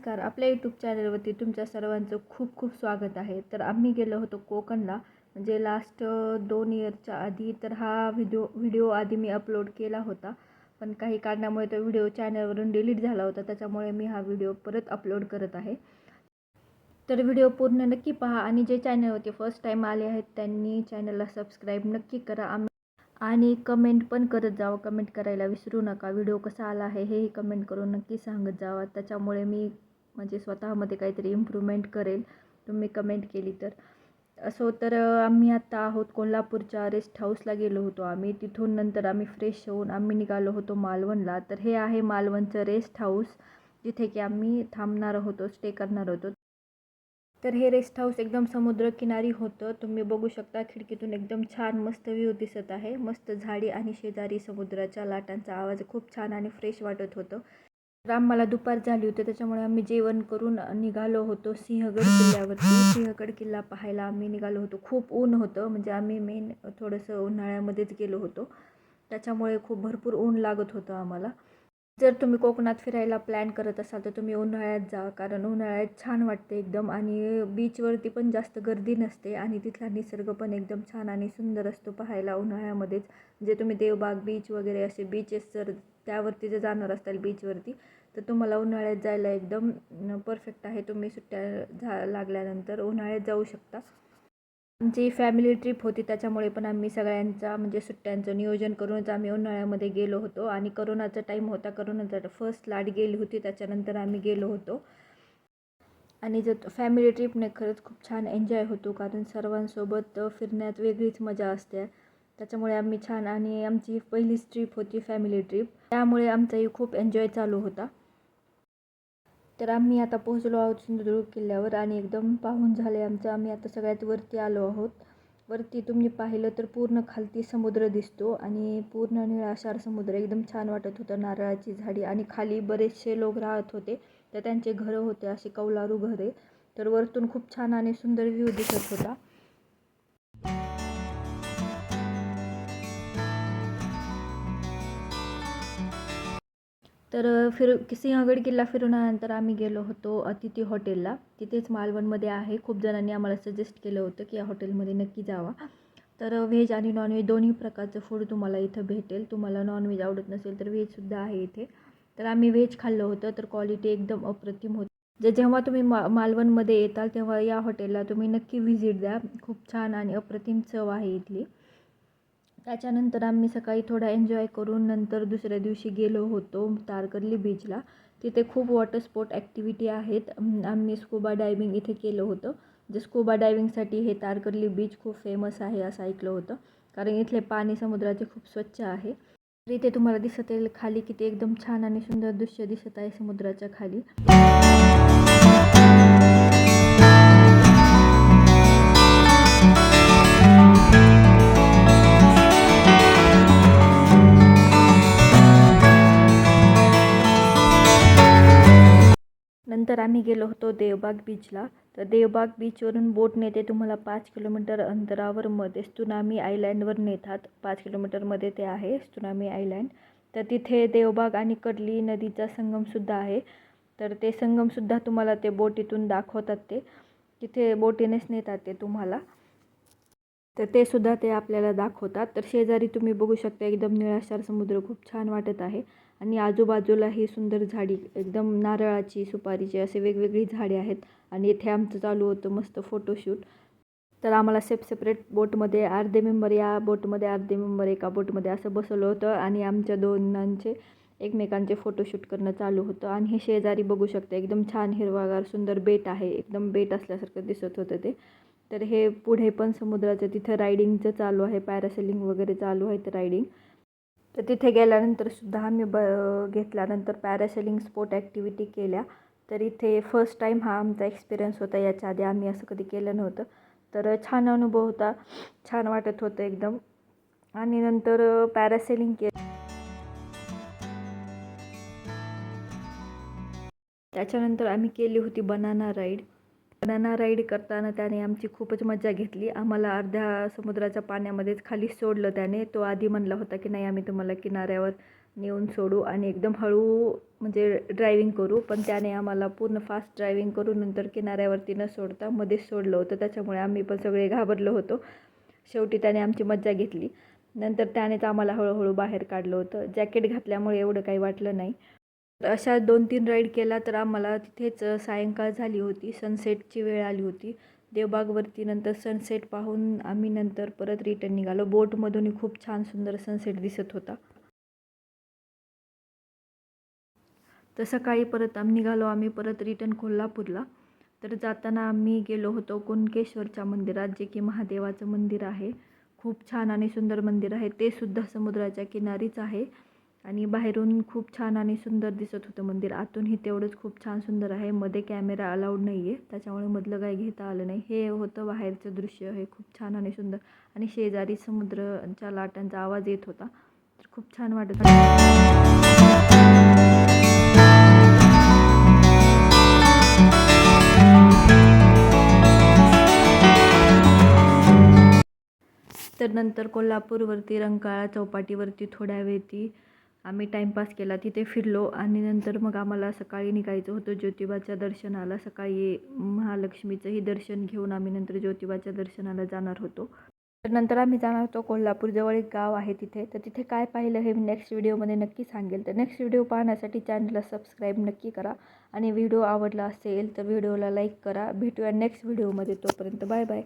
नमस्कार. आपल्या यूट्यूब चॅनलवरती तुमच्या सर्वांचं खूप खूप स्वागत आहे. तर आम्ही गेलो होतो कोकणला. म्हणजे लास्ट दोन इयरच्या आधी तर हा व्हिडिओ व्हिडिओ आधी मी अपलोड केला होता. पण काही कारणामुळे तो व्हिडिओ चॅनलवरून डिलीट झाला होता. त्याच्यामुळे मी हा व्हिडिओ परत अपलोड करत आहे. तर व्हिडिओ पूर्ण नक्की पहा आणि जे चॅनलवरती फर्स्ट टाईम आले आहेत त्यांनी चॅनलला सबस्क्राईब नक्की करा. आम्ही आणि कमेंट पण करत जावं. कमेंट करायला विसरू नका. व्हिडिओ कसा आला आहे हेही कमेंट करून नक्की सांगत जावा. त्याच्यामुळे मी म्हणजे स्वतःमध्ये काहीतरी इम्प्रूव्हमेंट करेल तुम्ही कमेंट केली तर. असो तर आम्ही आत्ता आहोत कोल्हापूरच्या रेस्ट हाऊसला गेलो होतो आम्ही. तिथून नंतर आम्ही फ्रेश होऊन आम्ही निघालो होतो मालवणला. तर हे आहे मालवणचं रेस्ट हाऊस जिथे की आम्ही थांबणार होतो स्टे करणार होतो. तर हे रेस्ट हाऊस एकदम समुद्रकिनारी होतं. तुम्ही बघू शकता खिडकीतून एकदम छान मस्त व्ह्यू दिसत आहे. मस्त झाडी आणि शेजारी समुद्राच्या लाटांचा आवाज खूप छान आणि फ्रेश वाटत होतं. आम्हाला दुपार झाली होती त्याच्यामुळे आम्ही जेवण करून निघालो होतो सिंहगड किल्ल्यावरती. सिंहगड किल्ला पाहायला आम्ही निघालो होतो. खूप ऊन होतं म्हणजे आम्ही मेन थोडंसं उन्हाळ्यामध्येच गेलो होतो. त्याच्यामुळे खूप भरपूर ऊन लागत होतं आम्हाला. जर तुम्ही कोकणात फिरायला प्लॅन करत असाल तर तुम्ही उन्हाळ्यात जा कारण उन्हाळ्यात छान वाटते एकदम. आणि बीचवरती पण जास्त गर्दी नसते आणि तिथला निसर्ग पण एकदम छान आणि सुंदर असतो पाहायला उन्हाळ्यामध्येच. जे तुम्ही देवबाग बीच वगैरे असे बीचेस जर त्यावरती जर जाणार असाल बीचवरती तर तुम्हाला उन्हाळ्यात जायला एकदम परफेक्ट आहे. तुम्ही सुट्ट्या झा लागल्यानंतर उन्हाळ्यात जाऊ शकता. आमची फॅमिली ट्रिप होती त्याच्यामुळे पण आम्ही सगळ्यांचा म्हणजे सुट्ट्यांचं नियोजन करूनच आम्ही उन्हाळ्यामध्ये गेलो होतो. आणि करोनाचा टाईम होता करोनाचा फर्स्ट लाट गेली होती त्याच्यानंतर आम्ही गेलो होतो. आणि जर फॅमिली ट्रिपने खरंच खूप छान एन्जॉय होतो कारण सर्वांसोबत फिरण्यात वेगळीच मजा असते. त्याच्यामुळे आम्ही छान आणि आमची पहिलीच ट्रिप होती फॅमिली ट्रिप त्यामुळे आमचाही खूप एन्जॉय चालू होता. तर आम्ही आता पोहोचलो आहोत सिंधुदुर्ग किल्ल्यावर आणि एकदम पाहून झाले आमचं. आम्ही आता सगळ्यात वरती आलो आहोत. वरती तुम्ही पाहिलं तर पूर्ण खालती समुद्र दिसतो आणि पूर्ण निळाशार समुद्र. एकदम छान वाटत होतं. नारळाची झाडी आणि खाली बरेचसे लोक राहत होते. तर त्यांचे घरं होते असे कौलारू घरे. तर वरतून खूप छान आणि सुंदर व्ह्यू दिसत होता. तर फिर सिंहगड किल्ला फिरून आम्ही गेलो होतो अतिथी हॉटेलला. तिथेच मालवणमध्ये आहे. खूप जणांनी आम्हाला सजेस्ट केलं होतं की या हॉटेलमध्ये नक्की जावा. तर व्हेज आणि नॉनव्हेज दोन्ही प्रकारचं फूड तुम्हाला इथं भेटेल. तुम्हाला नॉनव्हेज आवडत नसेल तर व्हेजसुद्धा आहे इथे. तर आम्ही व्हेज खाल्लं होतं. तर क्वालिटी एकदम अप्रतिम होती. जे जेव्हा तुम्ही मा मालवणमध्ये येताल तेव्हा या हॉटेलला तुम्ही नक्की व्हिजिट द्या. खूप छान आणि अप्रतिम चव आहे इथली. त्याच्यानंतर आम्ही सकाळी थोडा एन्जॉय करून नंतर दुसऱ्या दिवशी गेलो होतो तारकर्ली बीचला तिथे खूप वॉटर स्पोर्ट ॲक्टिव्हिटी आहेत. आम्ही स्कुबा डायविंग इथे केलं होतं. जे स्कुबा डायविंगसाठी हे तारकर्ली बीच खूप फेमस आहे असं ऐकलं होतं. कारण इथले पाणी समुद्राचे खूप स्वच्छ आहे. तर इथे तुम्हाला दिसत येईल खाली किती एकदम छान आणि सुंदर दृश्य दिसत आहे समुद्राच्या खाली. त्यानंतर आम्ही गेलो होतो देवबाग बीचला तर देवबाग बीचवरून बोट नेते तुम्हाला पाच किलोमीटर अंतरावर मध्ये सुनामी आयलँडवर नेतात. पाच किलोमीटरमध्ये ते आहे सुनामी आयलँड तर तिथे देवबाग आणि कडली नदीचा संगमसुद्धा आहे. तर ते संगमसुद्धा तुम्हाला ते बोटीतून दाखवतात ते. तिथे बोटीनेच नेतात ते तुम्हाला. तर ते सुद्धा ते आपल्याला दाखवतात. तर शेजारी तुम्ही बघू शकता एकदम निळाशार समुद्र खूप छान वाटत आहे. आणि आजूबाजूला ही सुंदर झाडी एकदम नारळाची सुपारीची असे वेगवेगळी झाडे आहेत आणि इथे आमचं चालू होतं मस्त फोटोशूट तर आम्हाला सेप सेपरेट बोटमध्ये अर्धे मेंबर या बोटमध्ये अर्धे मेंबर एका बोटमध्ये असं बसवलं होतं आणि आमच्या दोनांचे एकमेकांचे फोटोशूट करणं चालू होतं. आणि हे शेजारी बघू शकता एकदम छान हिरवागार सुंदर बेट आहे. एकदम बेट असल्यासारखं दिसत होतं ते. तर हे पुढे पण समुद्राचं तिथं रायडिंगचं चालू आहे पॅरासेलिंग वगैरे चालू आहे तर रायडिंग तर तिथे गेल्यानंतर सुद्धा आम्ही ब घेतल्यानंतर पॅरासेलिंग स्पोर्ट ॲक्टिव्हिटी केल्या. तर इथे फर्स्ट टाईम हा आमचा एक्सपिरियन्स होता. याच्या आधी आम्ही असं कधी केलं नव्हतं. तर छान अनुभव होता. छान वाटत होतं एकदम. आणि नंतर पॅरासेलिंग के त्याच्यानंतर आम्ही केली होती बनाना राईड बनाना राईड करताना त्याने आमची खूपच मजा घेतली. आम्हाला अर्ध्या समुद्राच्या पाण्यामध्येच खाली सोडलं त्याने. तो आधी म्हणला होता की नाही आम्ही तुम्हाला किनाऱ्यावर नेऊन सोडू आणि एकदम हळू म्हणजे ड्रायविंग करू. पण त्याने आम्हाला पूर्ण फास्ट ड्रायविंग करून नंतर किनाऱ्यावरती न सोडता मध्येच सोडलं होतं. त्याच्यामुळे आम्ही पण सगळे घाबरलो होतो. शेवटी त्याने आमची मज्जा घेतली. नंतर त्यानेच आम्हाला हळूहळू बाहेर काढलं होतं. जॅकेट घातल्यामुळे एवढं काही वाटलं नाही. तर अशा दोन तीन राईड केला तर आम्हाला तिथेच सायंकाळ झाली होती. सनसेटची वेळ आली होती. देवबागवरती नंतर सनसेट पाहून आम्ही नंतर परत रिटर्न निघालो. बोटमधूनही खूप छान सुंदर सनसेट दिसत होता. तर सकाळी परत आम्ही निघालो. आम्ही परत रिटर्न कोल्हापूरला. तर जाताना आम्ही गेलो होतो कुणकेश्वरच्या मंदिरात जे की महादेवाचं मंदिर आहे. खूप छान आणि सुंदर मंदिर आहे. ते सुद्धा समुद्राच्या किनारीच आहे. आणि बाहेरून खूप छान आणि सुंदर दिसत होतं मंदिर. आतूनही तेवढंच खूप छान सुंदर आहे. मध्ये कॅमेरा अलाउड नाही आहे त्याच्यामुळे मधलं काही घेता आलं नाही. हे होतं बाहेरचं दृश्य. हे खूप छान आणि सुंदर आणि शेजारी समुद्राच्या लाटांचा आवाज येत होता. तर खूप छान वाटत तर नंतर कोल्हापूरवरती रंकाळा चौपाटीवरती थोड्या वेळती आम्ही टाईमपास केला तिथे फिरलो आणि नंतर मग आम्हाला सकाळी निघायचं होतं ज्योतिबाच्या दर्शनाला. सकाळी महालक्ष्मीचंही दर्शन घेऊन आम्ही नंतर ज्योतिबाच्या दर्शनाला जाणार होतो. तर नंतर आम्ही जाणार होतो कोल्हापूरजवळ एक गाव आहे तिथे. तर तिथे काय पाहिलं हे मी नेक्स्ट व्हिडिओमध्ये नक्की सांगेल. तर नेक्स्ट व्हिडिओ पाहण्यासाठी चॅनलला सबस्क्राईब नक्की करा. आणि व्हिडिओ आवडला असेल तर व्हिडिओला लाईक करा. भेटूया नेक्स्ट व्हिडिओमध्ये तोपर्यंत बाय बाय